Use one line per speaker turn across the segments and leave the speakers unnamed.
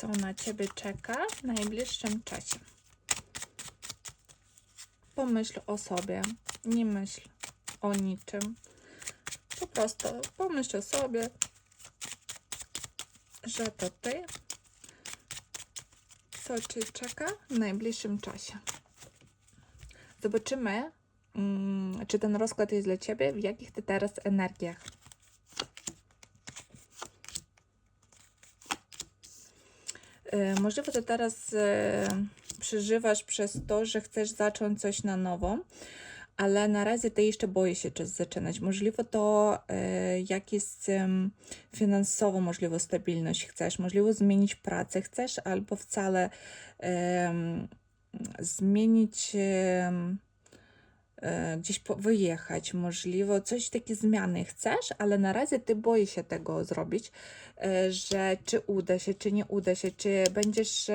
co na Ciebie czeka w najbliższym czasie. Pomyśl o sobie, nie myśl o niczym. Po prostu pomyśl o sobie, że to Ty, co Cię czeka w najbliższym czasie. Zobaczymy, mm, czy ten rozkład jest dla Ciebie, w jakich Ty teraz energiach. Możliwe, że teraz e, przeżywasz przez to, że chcesz zacząć coś na nowo, ale na razie ty jeszcze boisz się coś zaczynać. Możliwe to e, jakieś em, finansowo, możliwe stabilność chcesz, możliwe zmienić pracę chcesz, albo wcale zmienić e, gdzieś po- wyjechać, możliwe coś takie zmiany chcesz, ale na razie ty boisz się tego zrobić, e, że czy uda się, czy nie uda się, czy będziesz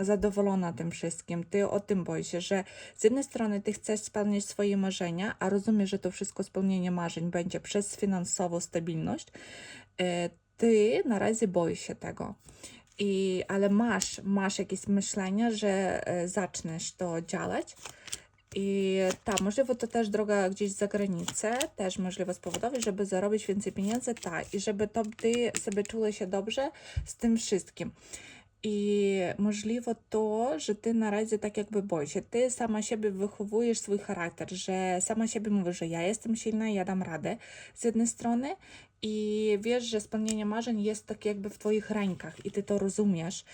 zadowolona tym wszystkim. Ty o tym boisz się, że z jednej strony ty chcesz spełniać swoje marzenia, a rozumiesz, że to wszystko spełnienie marzeń będzie przez finansową stabilność. E, Ty na razie boisz się tego. I, ale masz, masz jakieś myślenia, że e, zaczniesz to działać. I tak, możliwe to też droga gdzieś za granicę, też możliwe spowodować, żeby zarobić więcej pieniędzy, tak, i żeby to ty sobie czula się dobrze z tym wszystkim. I możliwe to, że ty na razie tak jakby boisz się. Ty sama siebie wychowujesz swój charakter, że sama siebie mówisz, że ja jestem silna, ja dam radę z jednej strony i wiesz, że spełnienie marzeń jest tak jakby w twoich rękach i ty to rozumiesz.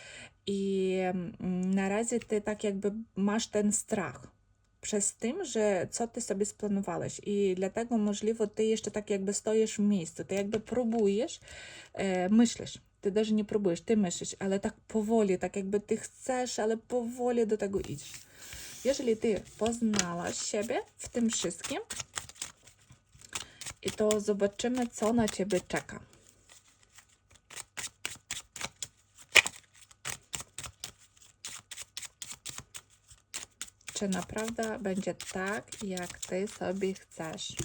I mm, na razie ty tak jakby masz ten strach przez tym, że co ty sobie splanowałeś i dlatego możliwe ty jeszcze tak jakby stoisz w miejscu, ty jakby próbujesz, e, myślisz, ty też nie próbujesz, ty myślisz, ale tak powoli, tak jakby ty chcesz, ale powoli do tego idziesz. Jeżeli ty poznałaś siebie w tym wszystkim, i to zobaczymy, co na ciebie czeka. Czy naprawdę będzie tak, jak ty sobie chcesz?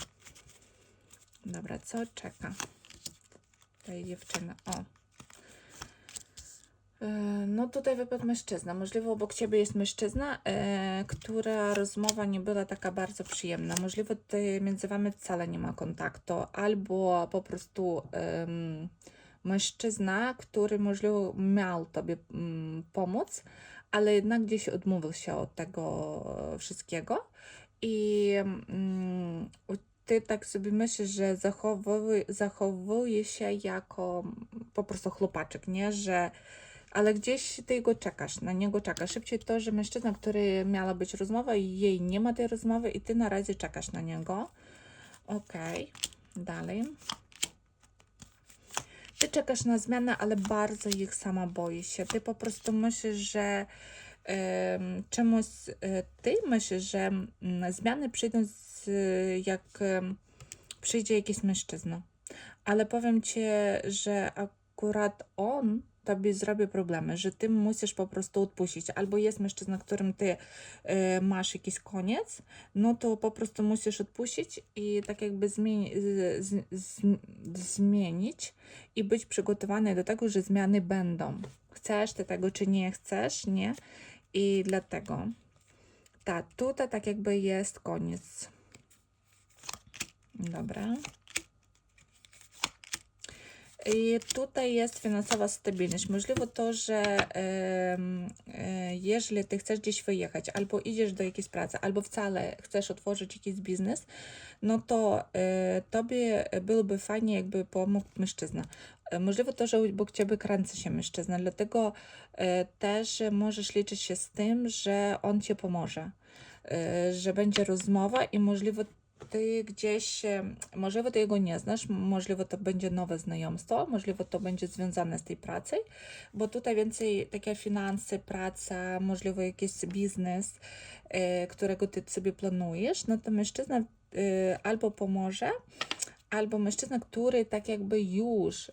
Dobra, co czeka tej dziewczyny? O. E, No tutaj wypadł mężczyzna. Możliwe obok ciebie jest mężczyzna, e, która rozmowa nie była taka bardzo przyjemna. Możliwe tutaj między wami wcale nie ma kontaktu, albo po prostu em, mężczyzna, który możliwe miał tobie mm, pomóc, ale jednak gdzieś odmówił się od tego wszystkiego i mm, ty tak sobie myślisz, że zachowuje, zachowuje się jako po prostu chłopaczek, nie? Że ale gdzieś ty go czekasz, na niego czekasz. Szybciej to, że mężczyzna, który miała być rozmowa i jej nie ma tej rozmowy i ty na razie czekasz na niego. Okej, dalej. Ty czekasz na zmianę, ale bardzo ich sama boisz się. Ty po prostu myślisz, że em, czemuś e, ty myślisz, że mm, zmiany przyjdą z, jak em, przyjdzie jakiś mężczyzna. Ale powiem ci, że akurat on tobie zrobi problemy, że ty musisz po prostu odpuścić. Albo jest mężczyzna, którym ty e, masz jakiś koniec, no to po prostu musisz odpuścić i tak jakby zmieni, z, z, z, zmienić i być przygotowany do tego, że zmiany będą. Chcesz ty tego, czy nie chcesz, nie? I dlatego tak, tutaj tak jakby jest koniec. Dobra. I tutaj jest finansowa stabilność. Możliwe to, że em, e, jeżeli ty chcesz gdzieś wyjechać, albo idziesz do jakiejś pracy, albo wcale chcesz otworzyć jakiś biznes, no to e, tobie byłoby fajnie, jakby pomógł mężczyzna. E, Możliwe to, że obok ciebie kręci się mężczyzna, dlatego e, też możesz liczyć się z tym, że on ci pomoże, że będzie rozmowa i możliwe ty gdzieś, e, możliwe ty jego nie znasz, możliwe to będzie nowe znajomstwo, możliwe to będzie związane z tej pracy, bo tutaj więcej takie finanse, praca, możliwe jakiś biznes, e, którego ty sobie planujesz, no to mężczyzna e, albo pomoże, albo mężczyzna, który tak jakby już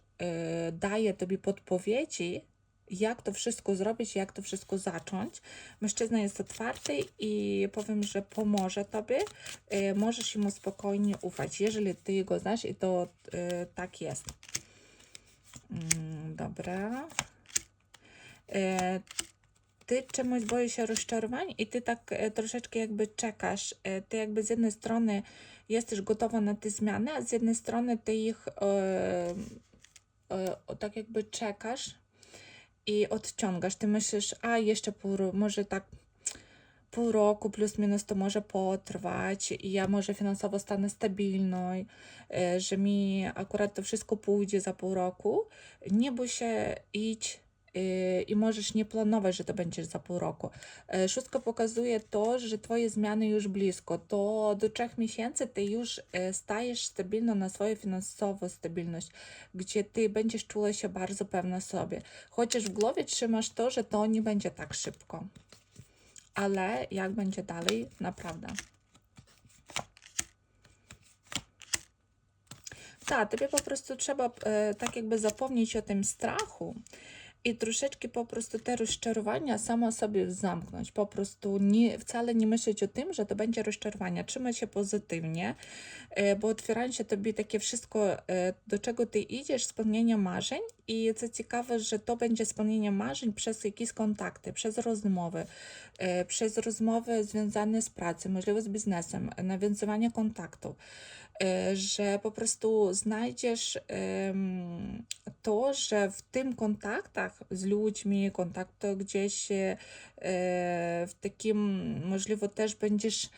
daje tobie podpowiedzi, jak to wszystko zrobić, jak to wszystko zacząć. Mężczyzna jest otwarty i powiem, że pomoże tobie. E, Możesz mu spokojnie ufać, jeżeli ty jego znasz i to e, tak jest. Mm, Dobra. e, ty czemuś boisz się rozczarowań i ty tak troszeczkę jakby czekasz. Ty jakby z jednej strony jesteś gotowa na te zmiany, a z jednej strony ty ich tak jakby czekasz i odciągasz. Ty myślisz, a jeszcze pół, może tak pół roku plus minus to może potrwać i ja może finansowo stanę stabilną, e, że mi akurat to wszystko pójdzie za pół roku. Nie bój się, idź i możesz nie planować, że to będziesz za pół roku. E, Szóstka pokazuje to, że twoje zmiany już blisko. To do trzech miesięcy ty już e, stajesz stabilno na swoją finansową stabilność, gdzie ty będziesz czula się bardzo pewna sobie. Chociaż w głowie trzymasz to, że to nie będzie tak szybko ale jak będzie dalej, naprawdę. Tak, tobie po prostu trzeba e, tak jakby zapomnieć o tym strachu i troszeczkę po prostu te rozczarowania samo sobie zamknąć. Po prostu nie, wcale nie myśleć o tym, że to będzie rozczarowanie. Trzymać się pozytywnie, e, bo otwierają się tobie takie wszystko, e, do czego ty idziesz, spełnienie marzeń i co ciekawe, że to będzie spełnienie marzeń przez jakieś kontakty, przez rozmowy, e, przez rozmowy związane z pracą, możliwe z biznesem, nawiązywanie kontaktów że po prostu znajdziesz to, że w tym kontaktach z ludźmi, kontaktu gdzieś e, w takim, możliwe też będziesz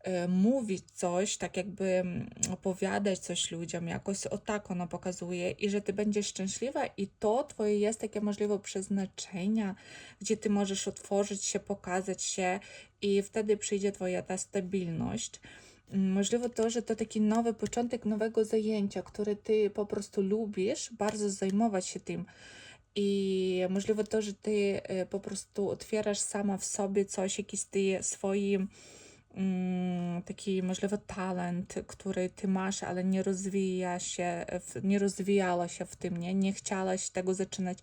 e, mówić coś, tak jakby mm, opowiadać coś ludziom, jakoś o tak ono pokazuje i że ty będziesz szczęśliwa i to twoje jest takie możliwe przeznaczenia, gdzie ty możesz otworzyć się, pokazać się i wtedy przyjdzie twoja ta stabilność. Możliwe to, że to taki nowy początek nowego zajęcia, które ty po prostu lubisz, bardzo zajmować się tym. I możliwe to, że ty e, po prostu otwierasz sama w sobie coś, jakiś ty swój mm, taki możliwy talent, który ty masz, ale nie rozwija się, nie rozwijała się w tym, nie, nie chciałaś tego zaczynać,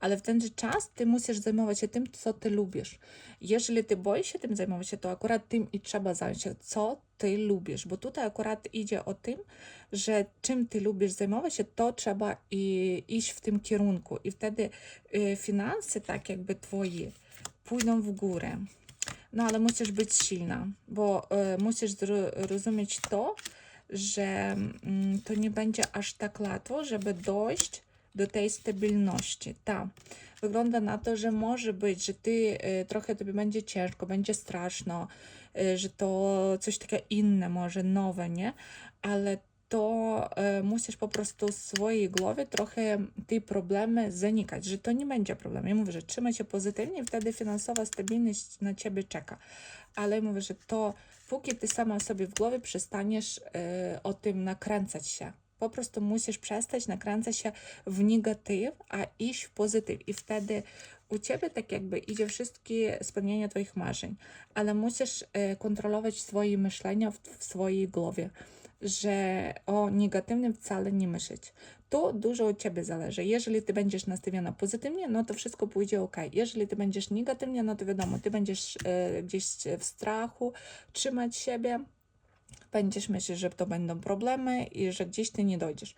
ale w ten czas ty musisz zajmować się tym, co ty lubisz. Jeżeli ty boisz się tym zajmować się, to akurat tym i trzeba zająć się, co ty lubisz, bo tutaj akurat idzie o tym, że czym ty lubisz zajmować się, to trzeba i, iść w tym kierunku i wtedy y, finanse tak jakby twoje pójdą w górę. No ale musisz być silna, bo y, musisz zrozumieć to, że mm, to nie będzie aż tak łatwo, żeby dojść do tej stabilności. Tak. Wygląda na to, że może być, że ty y, trochę tobie będzie ciężko, będzie straszno, y, że to coś takie inne, może nowe, nie? Ale to e, musisz po prostu w swojej głowie trochę te problemy zanikać, że to nie będzie problem. Ja mówię, że trzymaj się pozytywnie wtedy finansowa stabilność na ciebie czeka. Ale mówię, że to póki ty sama sobie w głowie przestaniesz e, o tym nakręcać się. Po prostu musisz przestać nakręcać się w negatyw, a iść w pozytyw. I wtedy u ciebie tak jakby idzie wszystkie spełnienie twoich marzeń, ale musisz e, kontrolować swoje myślenia w swojej głowie że o negatywnym wcale nie myśleć. To dużo od Ciebie zależy. Jeżeli Ty będziesz nastawiona pozytywnie, no to wszystko pójdzie ok. Jeżeli Ty będziesz negatywnie, no to wiadomo, Ty będziesz e, gdzieś w strachu trzymać siebie, będziesz myśleć, że to będą problemy i że gdzieś Ty nie dojdziesz.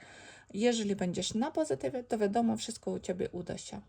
Jeżeli będziesz na pozytywie, to wiadomo, wszystko u Ciebie uda się.